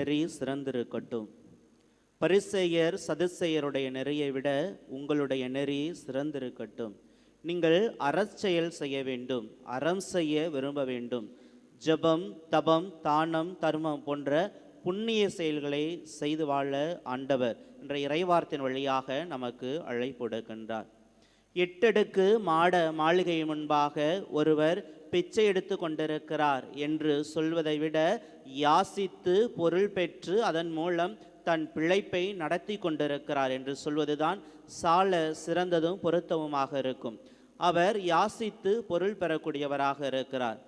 நெறி சிறந்திருக்கட்டும். பரிசெயர் சதுசெயருடைய நெறியை விட உங்களுடைய நெறி சிறந்திருக்கட்டும். நீங்கள் அறச்செயல் செய்ய வேண்டும் அறம் செய்ய விரும்ப வேண்டும். ஜபம் தபம் தானம் தர்மம் போன்ற புண்ணிய செயல்களை செய்து வாழ ஆண்டவர் என்ற இறைவார்த்தின் வழியாக நமக்கு அழைப்பு கொடுக்கின்றார் எட்டடுக்கு மாட மாளிகை முன்பாக ஒருவர் பிச்சை எடுத்து கொண்டிருக்கிறார் என்று சொல்வதை விட யாசித்து பொருள் பெற்று அதன் மூலம் தன் பிழைப்பை நடத்தி கொண்டிருக்கிறார் என்று சொல்வதுதான் சால சிறந்ததும் பொருத்தமுமாக இருக்கும். அவர் யாசித்து பொருள் பெறக்கூடியவராக இருக்கிறார்.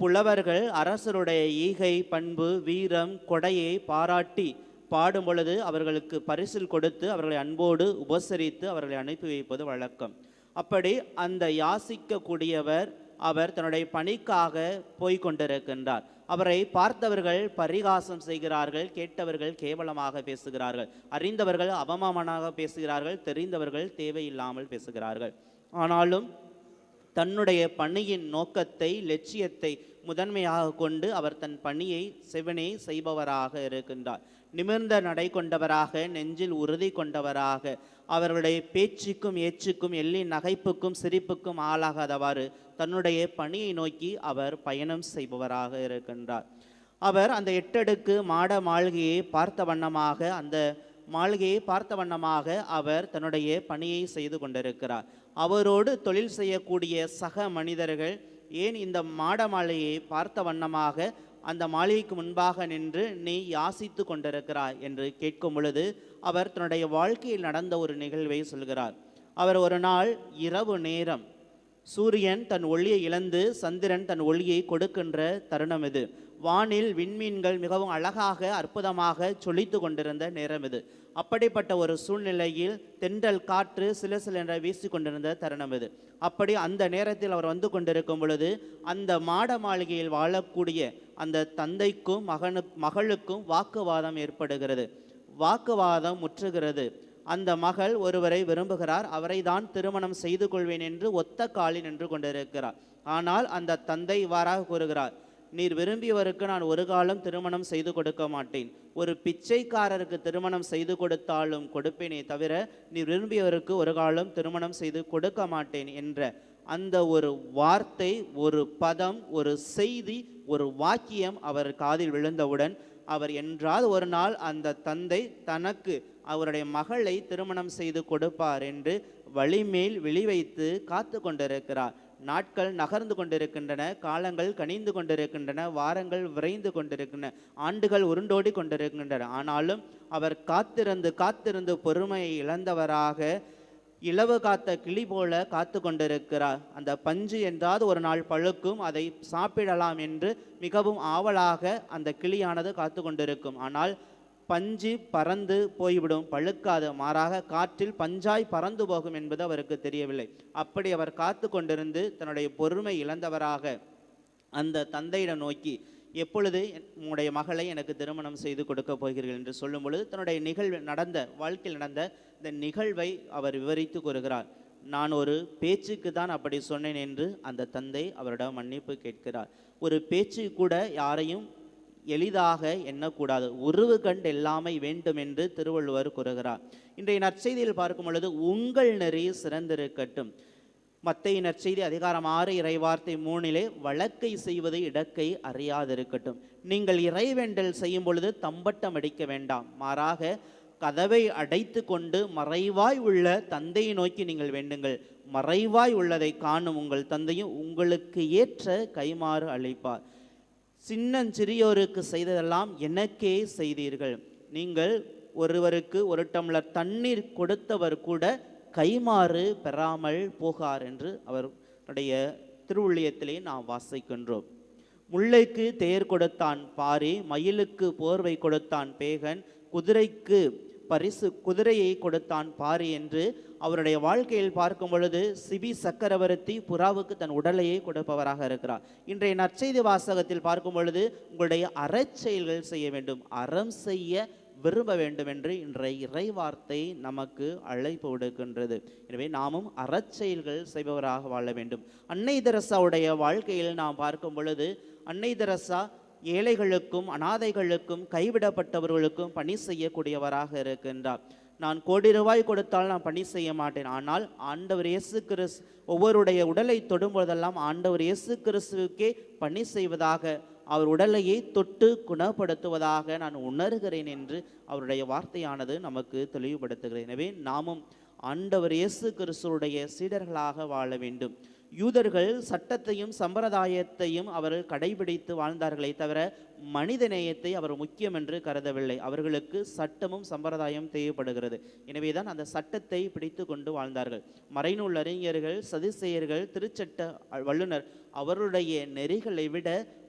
புலவர்கள் அரசருடைய ஈகை பண்பு வீரம் கொடையை பாராட்டி பாடும் பொழுது அவர்களுக்கு பரிசில் கொடுத்து அவர்களை அன்போடு உபசரித்து அவர்களை அனுப்பி வைப்பது வழக்கம். அப்படி அந்த யாசிக்கக்கூடியவர் அவர் தன்னுடைய பணிக்காக போய்க் கொண்டிருக்கின்றார் அவரை பார்த்தவர்கள் பரிகாசம் செய்கிறார்கள் கேட்டவர்கள் கேவலமாக பேசுகிறார்கள். அறிந்தவர்கள் அவமானமாக பேசுகிறார்கள் தெரிந்தவர்கள் தேவையில்லாமல் பேசுகிறார்கள். ஆனாலும் தன்னுடைய பணியின் நோக்கத்தை லட்சியத்தை முதன்மையாக கொண்டு அவர் தன் பணியை செவனே செய்பவராக இருக்கின்றார். நிமிர்ந்த நடை கொண்டவராக நெஞ்சில் உறுதி கொண்டவராக அவர்களுடைய பேச்சுக்கும் ஏச்சுக்கும் எள்ளி நகைப்புக்கும் சிரிப்புக்கும் ஆளாகாதவாறு தன்னுடைய பணியை நோக்கி அவர் பயணம் செய்பவராக இருக்கின்றார். அவர் அந்த எட்டடுக்கு மாட மாளிகையை பார்த்த வண்ணமாக அந்த மாளிகையை பார்த்த வண்ணமாக அவர் தன்னுடைய பணியை செய்து கொண்டிருக்கிறார். அவரோடு தொழில் செய்யக்கூடிய சக மனிதர்கள் ஏன் இந்த மாட மாளிகையை பார்த்த வண்ணமாக அந்த மாளிகைக்கு முன்பாக நின்று நீ யாசித்து கொண்டிருக்கிறாய் என்று கேட்கும் பொழுது அவர் தன்னுடைய வாழ்க்கையில் நடந்த ஒரு நிகழ்வை சொல்கிறார். அவர் ஒரு நாள் இரவு நேரம் சூரியன் தன் ஒளியை இழந்து சந்திரன் தன் ஒளியை கொடுக்கின்ற தருணம் இது. வானில் விண்மீன்கள் மிகவும் அழகாக அற்புதமாக சொலித்து கொண்டிருந்த நேரம் இது. அப்படிப்பட்ட ஒரு சூழ்நிலையில் தென்றல் காற்று சில சில என்ற வீசி கொண்டிருந்த தருணம் இது. அப்படி அந்த நேரத்தில் அவர் வந்து கொண்டிருக்கும் பொழுது அந்த மாட மாளிகையில் வாழக்கூடிய அந்த தந்தைக்கும் மகனு மகளுக்கும் வாக்குவாதம் ஏற்படுகிறது. வாக்குவாதம் முற்றுகிறது. அந்த மகள் ஒருவரை விரும்புகிறார். அவரை தான் திருமணம் செய்து கொள்வேன் என்று ஒத்த காலில் நின்று கொண்டிருக்கிறார். ஆனால் அந்த தந்தை இவ்வாறாக கூறுகிறார். நீர் விரும்பியவருக்கு நான் ஒரு காலம் திருமணம் செய்து கொடுக்க மாட்டேன். ஒரு பிச்சைக்காரருக்கு திருமணம் செய்து கொடுத்தாலும் கொடுப்பேனே தவிர நீர் விரும்பியவருக்கு ஒரு காலம் திருமணம் செய்து கொடுக்க மாட்டேன் என்ற அந்த ஒரு வார்த்தை ஒரு பதம் ஒரு செய்தி ஒரு வாக்கியம் அவர் காதில் விழுந்தவுடன் அவர் என்றால் ஒரு நாள் அந்த தந்தை தனக்கு அவருடைய மகளை திருமணம் செய்து கொடுப்பார் என்று வழிமேல் விழி வைத்து காத்து கொண்டிருக்கிறார். நாட்கள் நகர்ந்து கொண்டிருக்கின்றன காலங்கள் கனிந்து கொண்டிருக்கின்றன வாரங்கள் விரைந்து கொண்டிருக்கின்றன ஆண்டுகள் உருண்டோடி கொண்டிருக்கின்றன. ஆனாலும் அவர் காத்திருந்து காத்திருந்து பொறுமையை இழந்தவராக இலவு காத்த கிளி போல காத்து கொண்டிருக்கிறார். அந்த பஞ்சு என்றாவது ஒரு நாள் பழுக்கும் அதை சாப்பிடலாம் என்று மிகவும் ஆவலாக அந்த கிளியானது காத்து கொண்டிருக்கும். ஆனால் பஞ்சு பறந்து போய்விடும். பழுக்காது. மாறாக காற்றில் பஞ்சாய் பறந்து போகும் என்பது அவருக்கு தெரியவில்லை. அப்படி அவர் காத்து கொண்டிருந்து தன்னுடைய பொறுமை இழந்தவராக அந்த தந்தையிடம் நோக்கி எப்பொழுது என்- மகளை எனக்கு திருமணம் செய்து கொடுக்க போகிறீர்கள்? என்று சொல்லும் பொழுது தன்னுடைய நிகழ்வு நடந்த வாழ்க்கையில் நடந்த இந்த நிகழ்வை அவர் விவரித்து கூறுகிறார். நான் ஒரு பேச்சுக்கு தான் அப்படி சொன்னேன் என்று அந்த தந்தை அவரிடம் மன்னிப்பு கேட்கிறார். ஒரு பேச்சு கூட யாரையும் எளிதாக எண்ணக்கூடாது. உருவு கண்டு எல்லாமை வேண்டும் என்று திருவள்ளுவர் கூறுகிறார். இன்றைய நற்செய்தியில் பார்க்கும் பொழுது உங்கள் நெறி சிறந்திருக்கட்டும். மத்திய நற்செய்தி அதிகாரம் ஆறு இறைவார்த்தை மூணிலே வழக்கை செய்வது இடக்கை அறியாதிருக்கட்டும். நீங்கள் இறைவேண்டல் செய்யும் பொழுது தம்பட்டம் அடிக்க வேண்டாம். மாறாக கதவை அடைத்து கொண்டு மறைவாய் உள்ள தந்தையை நோக்கி நீங்கள் வேண்டுங்கள். மறைவாய் உள்ளதை காணும் உங்கள் தந்தையும் உங்களுக்கு ஏற்ற கைமாறு அளிப்பார். சின்னஞ்சிறியோருக்கு செய்ததெல்லாம் எனக்கே செய்தீர்கள். நீங்கள் ஒருவருக்கு ஒரு டம்ளர் தண்ணீர் கொடுத்தவர் கூட கைமாறு பெறாமல் போகார் என்று அவருடைய திருவுள்ளியத்திலே நாம் வாசிக்கின்றோம். முல்லைக்கு தேர் கொடுத்தான் பாரி மயிலுக்கு போர்வை கொடுத்தான் பேகன் குதிரைக்கு பரிசு குதிரையை கொடுத்தான் பாரு என்று அவருடைய வாழ்க்கையில் பார்க்கும் பொழுது சிபி சக்கரவர்த்தி புறாவுக்கு தன் உடலையே கொடுப்பவராக இருக்கிறார். இன்றைய நற்செய்தி வாசகத்தில் பார்க்கும் பொழுது உங்களுடைய அறச்செயல்கள் செய்ய வேண்டும் அறம் செய்ய விரும்ப வேண்டும் என்று இன்றைய இறைவார்த்தை நமக்கு அழைப்பு விடுக்கின்றது. எனவே நாமும் அறச்செயல்கள் செய்பவராக வாழ வேண்டும். அன்னை தெரசாவுடைய வாழ்க்கையில் நாம் பார்க்கும் பொழுது அன்னை தெரசா ஏழைகளுக்கும் அனாதைகளுக்கும் கைவிடப்பட்டவர்களுக்கும் பணி செய்யக்கூடியவராக இருக்கின்றார். நான் கோடி ரூபாய் கொடுத்தால் நான் பணி செய்ய மாட்டேன். ஆனால் ஆண்டவர் இயேசு கிறிஸ் ஒவ்வொருடைய உடலை தொடும்போதெல்லாம் ஆண்டவர் இயேசு கிறிஸ்துவுக்கே பணி செய்வதாக அவர் உடலையே தொட்டு குணப்படுத்துவதாக நான் உணர்கிறேன் என்று அவருடைய வார்த்தையானது நமக்கு தெளிவுபடுத்துகிறது. எனவே நாமும் ஆண்டவர் இயேசு கிறிஸ்துடைய சீடர்களாக வாழ வேண்டும். யூதர்கள் சட்டத்தையும் சம்பிரதாயத்தையும் அவர்கள் கடைபிடித்து வாழ்ந்தார்களே தவிர மனித நேயத்தை அவர் முக்கியம் என்று கருதவில்லை. அவர்களுக்கு சட்டமும் சம்பிரதாயம் தேவைப்படுகிறது. எனவேதான் அந்த சட்டத்தை பிடித்து கொண்டு வாழ்ந்தார்கள். மறைநூல் அறிஞர்கள் சதிசெயர்கள் திருச்சட்ட வல்லுனர் அவருடைய நெறிகளை விட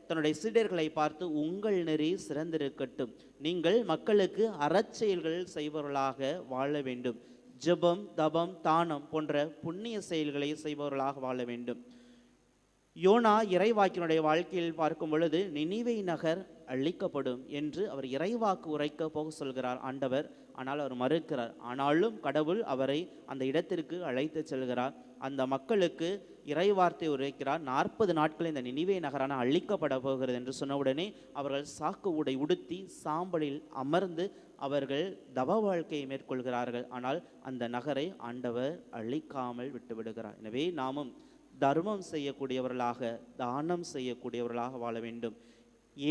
தன்னுடைய சீடர்களை பார்த்து உங்கள் நெறி சிறந்திருக்கட்டும். நீங்கள் மக்களுக்கு அறச்செயல்கள் செய்பவர்களாக வாழ வேண்டும். ஜெபம் தபம் தானம் போன்ற புண்ணிய செயல்களை செய்பவர்களாக வாழ வேண்டும். யோனா இறைவாக்கினுடைய வாழ்க்கையில் பார்க்கும் பொழுது நினைவை நகர் அழிக்கப்படும் என்று அவர் இறைவாக்கு உரைக்க போக சொல்கிறார் ஆண்டவர். ஆனால் அவர் மறுக்கிறார் ஆனாலும் கடவுள் அவரை அந்த இடத்திற்கு அழைத்து செல்கிறார். அந்த மக்களுக்கு இறைவார்த்தை உரைக்கிறார். நாற்பது நாட்கள் இந்த நினைவே நகரான அழிக்கப்பட போகிறது என்று சொன்னவுடனே அவர்கள் சாக்கு உடை உடுத்தி சாம்பலில் அமர்ந்து அவர்கள் தவ வாழ்க்கையை மேற்கொள்கிறார்கள். ஆனால் அந்த நகரை ஆண்டவர் அழிக்காமல் விட்டுவிடுகிறார். எனவே நாமும் தர்மம் செய்யக்கூடியவர்களாக தானம் செய்யக்கூடியவர்களாக வாழ வேண்டும்.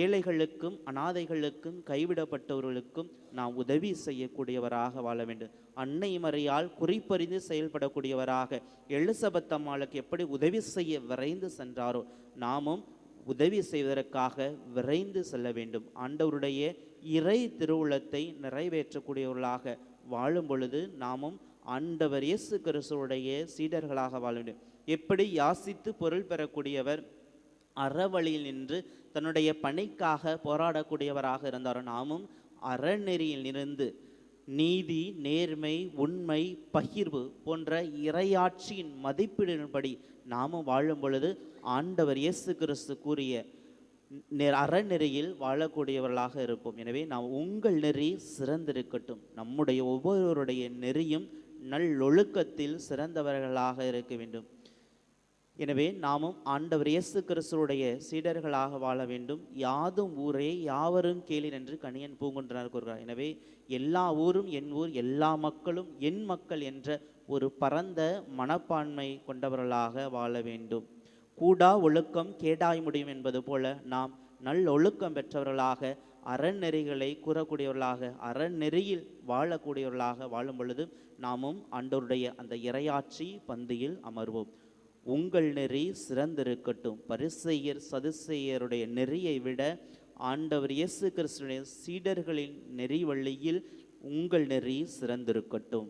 ஏழைகளுக்கும் அனாதைகளுக்கும் கைவிடப்பட்டவர்களுக்கும் நாம் உதவி செய்யக்கூடியவராக வாழ வேண்டும். அன்னை மறையால் குறிப்பறிந்து செயல்படக்கூடியவராக எலிசபெத்தம்மாளுக்கு எப்படி உதவி செய்ய விரைந்து சென்றாரோ நாமும் உதவி செய்வதற்காக விரைந்து செல்ல வேண்டும். ஆண்டவருடைய இறை திருவுளத்தை நிறைவேற்றக்கூடியவர்களாக வாழும் பொழுது நாமும் ஆண்டவர் இயேசு கிறிஸ்துவுடைய சீடர்களாக வாழ வேண்டும். எப்படி யாசித்து பொருள் பெறக்கூடியவர் அறவழியில் நின்று தன்னுடைய பணிக்காக போராடக்கூடியவராக இருந்தாரோ நாமும் அறநெறியில் இருந்து நீதி நேர்மை உண்மை பகிர்வு போன்ற இறையாட்சியின் மதிப்பீடின்படி நாமும் வாழும் பொழுது ஆண்டவர் இயேசு கிறிஸ்து கூறிய நெ- அறநெறியில் வாழக்கூடியவர்களாக இருப்போம். எனவே நாம் உங்கள் நெறி சிறந்திருக்கட்டும். நம்முடைய ஒவ்வொருவருடைய நெறியும் நல்லொழுக்கத்தில் சிறந்தவர்களாக இருக்க வேண்டும். எனவே நாமும் ஆண்டவர் இயேசு கிறிஸ்துவுடைய சீடர்களாக வாழ வேண்டும். யாதும் ஊரே யாவரும் கேளீர் என்று கணியன் பூங்குன்றனர் கூறுகிறார். எனவே எல்லா ஊரும் என் ஊர் எல்லா மக்களும் என் மக்கள் என்ற ஒரு பரந்த மனப்பான்மை கொண்டவர்களாக வாழ வேண்டும். கூடா ஒழுக்கம் கேடாய் முடியும் என்பது போல நாம் நல்லொழுக்கம் பெற்றவர்களாக அறநெறிகளை கூறக்கூடியவர்களாக அறநெறியில் வாழக்கூடியவர்களாக வாழும் பொழுது நாமும் ஆண்டோருடைய அந்த இரையாட்சி பந்தியில் அமர்வோம். உங்கள் நெறி சிறந்திருக்கட்டும். பரிசெயர் சதுசெயருடைய நெறியை விட ஆண்டவர் இயேசு கிறிஸ்துடைய சீடர்களின் நெறி வழியில் உங்கள் நெறி சிறந்திருக்கட்டும்.